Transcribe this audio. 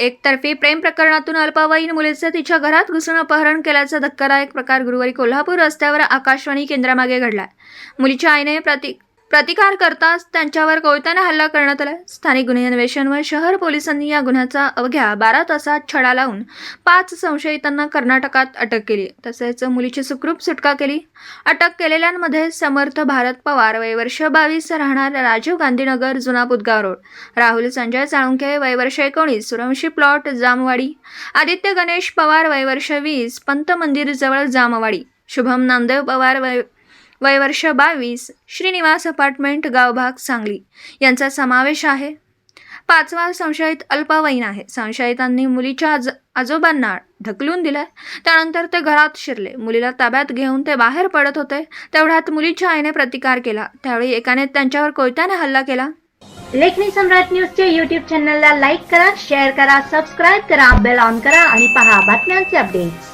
एकतर्फी प्रेम प्रकरणातून अल्पवयीन मुलीचं तिच्या घरात घुसून अपहरण केल्याचा धक्कादायक प्रकार गुरुवारी कोल्हापूर रस्त्यावर आकाशवाणी केंद्रामागे घडलाय मुलीच्या आईने प्रति प्रतिकार करताच त्यांच्यावर कोयत्याने हल्ला करण्यात आला स्थानिक गुन्हे अन्वेषण व शहर पोलिसांनी या गुन्ह्याचा अवघ्या बारा तासात छडा लावून पाच संशयितांना कर्नाटकात अटक केली. तसेच मुलीची सुखरूप सुटका केली. अटक केलेल्यांमध्ये समर्थ भारत पवार वय वर्ष बावीस राहणार राजीव गांधीनगर जुना बुदगाव रोड राहुल संजय साळुंखे वय वर्ष एकोणीस सुरवंशी प्लॉट जामवाडी आदित्य गणेश पवार वय वर्ष वीस पंत मंदिर जवळ जामवाडी शुभम नामदेव पवार वय वय वर्ष बावीस श्रीनिवास अपार्टमेंट गावभाग सांगली. यांचा समावेश आहे. पाचवा संशयित अल्पवयीन आहे. संशयितांनी मुलीच्या आज आजोबांना ढकलून दिलं त्यानंतर ते घरात शिरले. मुलीला ताब्यात घेऊन ते बाहेर पडत होते. तेवढ्यात मुलीच्या आईने प्रतिकार केला. त्यावेळी एकाने त्यांच्यावर कोयत्याने हल्ला केला. लेखनी सम्राट न्यूजच्या युट्यूब चॅनलला लाईक करा शेअर करा सबस्क्राईब करा बेल ऑन करा आणि पहा बातम्यांचे अपडेट्स